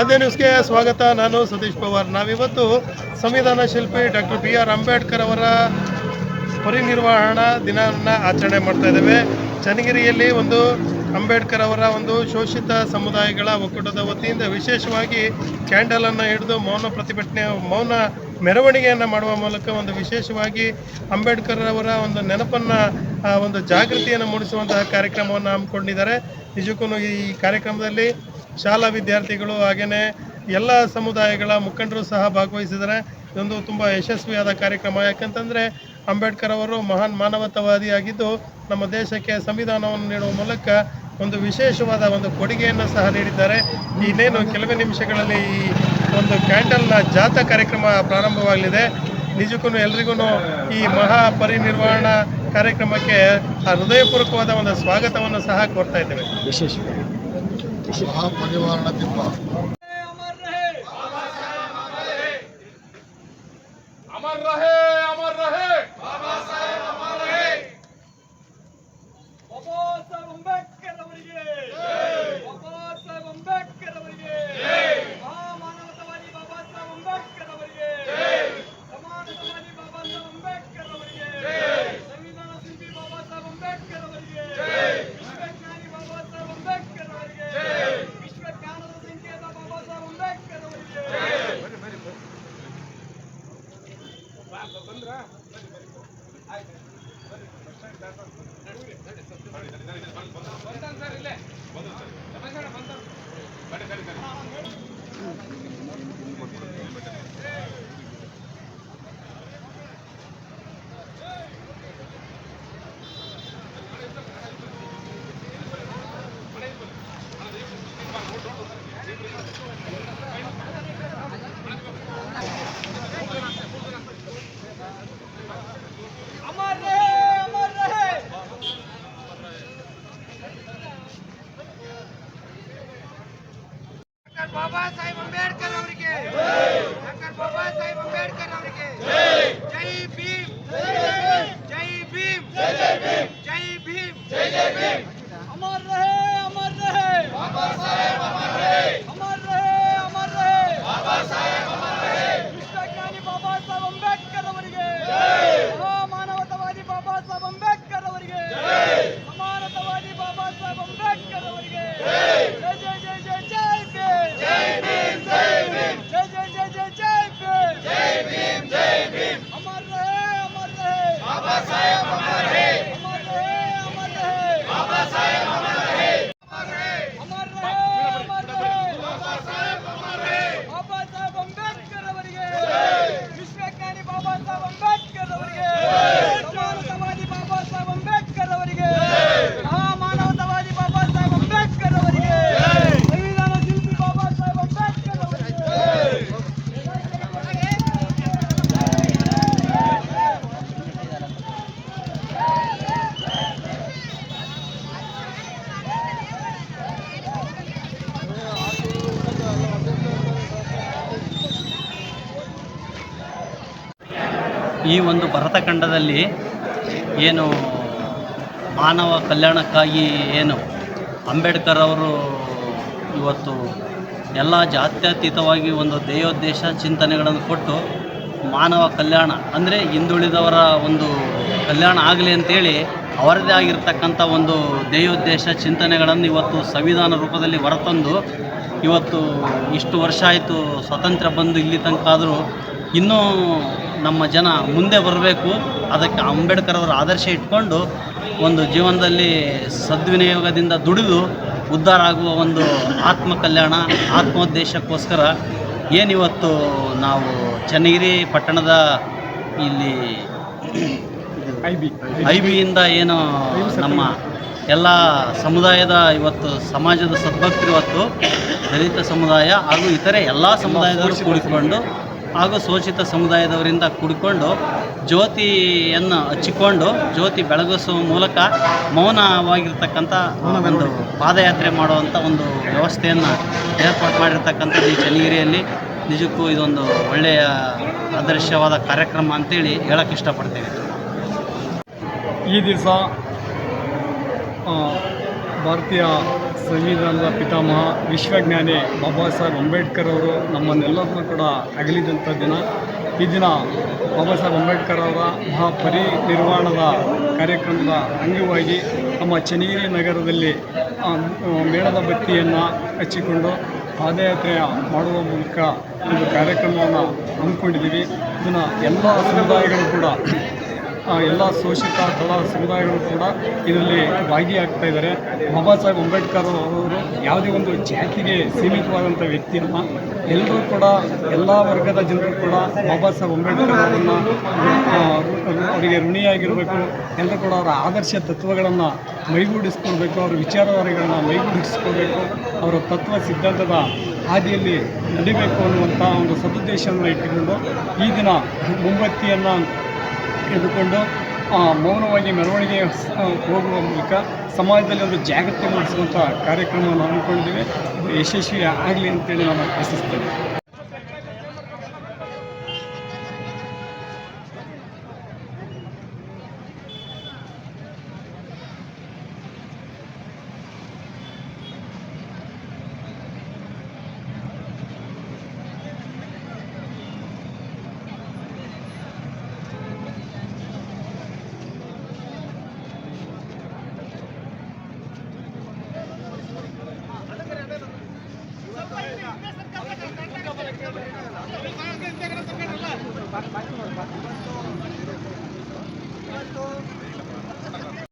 ಅದೇ ನ್ಯೂಸ್ಗೆ ಸ್ವಾಗತ. ನಾನು ಸತೀಶ್ ಪವಾರ್. ನಾವಿವತ್ತು ಸಂವಿಧಾನ ಶಿಲ್ಪಿ ಡಾಕ್ಟರ್ ಬಿ ಆರ್ ಅಂಬೇಡ್ಕರ್ ಅವರ ಪರಿನಿರ್ವಹಣಾ ದಿನವನ್ನು ಆಚರಣೆ ಮಾಡ್ತಾ ಇದ್ದೇವೆ. ಚನ್ನಗಿರಿಯಲ್ಲಿ ಒಂದು ಅಂಬೇಡ್ಕರ್ ಅವರ ಒಂದು ಶೋಷಿತ ಸಮುದಾಯಗಳ ಒಕ್ಕೂಟದ ವತಿಯಿಂದ ವಿಶೇಷವಾಗಿ ಕ್ಯಾಂಡಲನ್ನು ಹಿಡಿದು ಮೌನ ಪ್ರತಿಭಟನೆ, ಮೌನ ಮೆರವಣಿಗೆಯನ್ನು ಮಾಡುವ ಮೂಲಕ ಒಂದು ವಿಶೇಷವಾಗಿ ಅಂಬೇಡ್ಕರ್ ಅವರ ಒಂದು ನೆನಪನ್ನು ಒಂದು ಜಾಗೃತಿಯನ್ನು ಮೂಡಿಸುವಂತಹ ಕಾರ್ಯಕ್ರಮವನ್ನು ಹಮ್ಮಿಕೊಂಡಿದ್ದಾರೆ. ನಿಜಕ್ಕೂ ಈ ಕಾರ್ಯಕ್ರಮದಲ್ಲಿ ಶಾಲಾ ವಿದ್ಯಾರ್ಥಿಗಳು ಹಾಗೆಯೇ ಎಲ್ಲ ಸಮುದಾಯಗಳ ಮುಖಂಡರು ಸಹ ಭಾಗವಹಿಸಿದ್ದಾರೆ. ಇದೊಂದು ತುಂಬ ಯಶಸ್ವಿಯಾದ ಕಾರ್ಯಕ್ರಮ. ಯಾಕಂತಂದರೆ ಅಂಬೇಡ್ಕರ್ ಅವರು ಮಹಾನ್ ಮಾನವತಾವಾದಿಯಾಗಿದ್ದು ನಮ್ಮ ದೇಶಕ್ಕೆ ಸಂವಿಧಾನವನ್ನು ನೀಡುವ ಮೂಲಕ ಒಂದು ವಿಶೇಷವಾದ ಒಂದು ಕೊಡುಗೆಯನ್ನು ಸಹ ನೀಡಿದ್ದಾರೆ. ಇನ್ನೇನು ಕೆಲವೇ ನಿಮಿಷಗಳಲ್ಲಿ ಈ ಒಂದು ಕ್ಯಾಂಡಲ್ನ ಜಾಥಾ ಕಾರ್ಯಕ್ರಮ ಪ್ರಾರಂಭವಾಗಲಿದೆ. ನಿಜಕ್ಕೂ ಎಲ್ರಿಗೂ ಈ ಮಹಾ ಪರಿನಿರ್ವಹಣಾ ಕಾರ್ಯಕ್ರಮಕ್ಕೆ ಹೃದಯಪೂರ್ವಕವಾದ ಒಂದು ಸ್ವಾಗತವನ್ನು ಸಹ ಕೊಡ್ತಾ ಇದ್ದೇವೆ. महापरिवारण दिन अमर रहे। ಈ ಒಂದು ಭರತಖಂಡದಲ್ಲಿ ಏನು ಮಾನವ ಕಲ್ಯಾಣಕ್ಕಾಗಿ ಏನು ಅಂಬೇಡ್ಕರ್ ಅವರು ಇವತ್ತು ಎಲ್ಲ ಜಾತ್ಯತೀತವಾಗಿ ಒಂದು ಧ್ಯೇಯೋದ್ದೇಶ ಚಿಂತನೆಗಳನ್ನು ಕೊಟ್ಟು ಮಾನವ ಕಲ್ಯಾಣ, ಅಂದರೆ ಹಿಂದುಳಿದವರ ಒಂದು ಕಲ್ಯಾಣ ಆಗಲಿ ಅಂತೇಳಿ ಅವರದೇ ಆಗಿರ್ತಕ್ಕಂಥ ಒಂದು ಧ್ಯೇಯೋದ್ದೇಶ ಚಿಂತನೆಗಳನ್ನು ಇವತ್ತು ಸಂವಿಧಾನ ರೂಪದಲ್ಲಿ ಹೊರತಂದು ಇವತ್ತು ಇಷ್ಟು ವರ್ಷ ಆಯಿತು, ಸ್ವತಂತ್ರ ಬಂದು ಇಲ್ಲಿ ತನಕ ಆದರೂ ಇನ್ನೂ ನಮ್ಮ ಜನ ಮುಂದೆ ಬರಬೇಕು. ಅದಕ್ಕೆ ಅಂಬೇಡ್ಕರ್ ಅವರ ಆದರ್ಶ ಇಟ್ಕೊಂಡು ಒಂದು ಜೀವನದಲ್ಲಿ ಸದ್ವಿನಿಯೋಗದಿಂದ ದುಡಿದು ಉದ್ಧಾರ ಆಗುವ ಒಂದು ಆತ್ಮ ಕಲ್ಯಾಣ ಆತ್ಮೋದ್ದೇಶಕ್ಕೋಸ್ಕರ ಏನಿವತ್ತು ನಾವು ಚನ್ನಗಿರಿ ಪಟ್ಟಣದ ಇಲ್ಲಿ ಐ ಬಿಯಿಂದ ಏನು ನಮ್ಮ ಎಲ್ಲ ಸಮುದಾಯದ ಇವತ್ತು ಸಮಾಜದ ಸದ್ಭಕ್ತರು ಇವತ್ತು ದಲಿತ ಸಮುದಾಯ ಹಾಗೂ ಇತರೆ ಎಲ್ಲ ಸಮುದಾಯದವರು ಕೂಡಿಕೊಂಡು ಹಾಗೂ ಶೋಷಿತ ಸಮುದಾಯದವರಿಂದ ಕೂಡಿಕೊಂಡು ಜ್ಯೋತಿಯನ್ನು ಹಚ್ಚಿಕೊಂಡು ಜ್ಯೋತಿ ಬೆಳಗಿಸುವ ಮೂಲಕ ಮೌನವಾಗಿರ್ತಕ್ಕಂಥ ಒಂದು ಪಾದಯಾತ್ರೆ ಮಾಡುವಂಥ ಒಂದು ವ್ಯವಸ್ಥೆಯನ್ನು ಏರ್ಪಾಡು ಮಾಡಿರ್ತಕ್ಕಂಥದ್ದು ಈ ಚನ್ನಗಿರಿಯಲ್ಲಿ. ನಿಜಕ್ಕೂ ಇದೊಂದು ಒಳ್ಳೆಯ ಆದರ್ಶವಾದ ಕಾರ್ಯಕ್ರಮ ಅಂತೇಳಿ ಹೇಳಕ್ಕೆ ಇಷ್ಟಪಡ್ತೇವೆ. ಈ ದಿವಸ ಭಾರತೀಯ ಸಂವಿಧಾನದ ಪಿತಾಮಹ ವಿಶ್ವಜ್ಞಾನಿ ಬಾಬಾ ಸಾಹೇಬ್ ಅಂಬೇಡ್ಕರ್ ಅವರು ನಮ್ಮನ್ನೆಲ್ಲರನ್ನೂ ಕೂಡ ಅಗಲಿದಂಥ ದಿನ. ಈ ದಿನ ಬಾಬಾ ಸಾಹೇಬ್ ಅಂಬೇಡ್ಕರ್ ಅವರ ಮಹಾಪರಿನಿರ್ವಾಣದ ಕಾರ್ಯಕ್ರಮದ ಅಂಗವಾಗಿ ನಮ್ಮ ಚನ್ನಗಿರಿ ನಗರದಲ್ಲಿ ಮೇಣದ ಬತ್ತಿಯನ್ನು ಹಚ್ಚಿಕೊಂಡು ಪಾದಯಾತ್ರೆ ಮಾಡುವ ಮೂಲಕ ಒಂದು ಕಾರ್ಯಕ್ರಮವನ್ನು ಹಮ್ಮಿಕೊಂಡಿದ್ದೀವಿ. ಇದನ್ನು ಎಲ್ಲ ಸಮುದಾಯಗಳು ಕೂಡ ಎಲ್ಲ ಶೋಷಿತ ತಳ ಸಮುದಾಯಗಳು ಕೂಡ ಇದರಲ್ಲಿ ಭಾಗಿಯಾಗ್ತಾ ಇದ್ದಾರೆ. ಬಾಬಾ ಸಾಹೇಬ್ ಅಂಬೇಡ್ಕರ್ ಅವರು ಯಾವುದೇ ಒಂದು ಜಾತಿಗೆ ಸೀಮಿತವಾದಂಥ ವ್ಯಕ್ತಿಯಲ್ಲ ಎಲ್ಲರೂ ಕೂಡ ಎಲ್ಲ ವರ್ಗದ ಜನರು ಕೂಡ ಬಾಬಾ ಸಾಹೇಬ್ ಅಂಬೇಡ್ಕರ್ ಅವರನ್ನು ಅವರಿಗೆ ಋಣಿಯಾಗಿರಬೇಕು, ಎಲ್ಲರೂ ಕೂಡ ಅವರ ಆದರ್ಶ ತತ್ವಗಳನ್ನು ಮೈಗೂಡಿಸ್ಕೊಳ್ಬೇಕು, ಅವರ ವಿಚಾರಧಾರೆಗಳನ್ನ ಮೈಗೂಡಿಸ್ಕೊಳ್ಬೇಕು, ಅವರ ತತ್ವ ಸಿದ್ಧಾಂತದ ಹಾದಿಯಲ್ಲಿ ನಡಿಬೇಕು ಅನ್ನುವಂಥ ಒಂದು ಸದುದ್ದೇಶವನ್ನು ಇಟ್ಟುಕೊಂಡು ಈ ದಿನ ಮೊಂಬತ್ತಿಯನ್ನು ಆ, ಮೌನವಾಗಿ ಮೆರವಣಿಗೆ ಹೋಗುವ ಮೂಲಕ ಸಮಾಜದಲ್ಲಿ ಒಂದು ಜಾಗೃತಿ ಮೂಡಿಸುವಂಥ ಕಾರ್ಯಕ್ರಮವನ್ನು ಹಮ್ಮಿಕೊಂಡಿದ್ದೇವೆ. ಯಶಸ್ವಿ ಆಗಲಿ ಅಂತೇಳಿ ನಾನು ಆಶಿಸ್ತೇನೆ.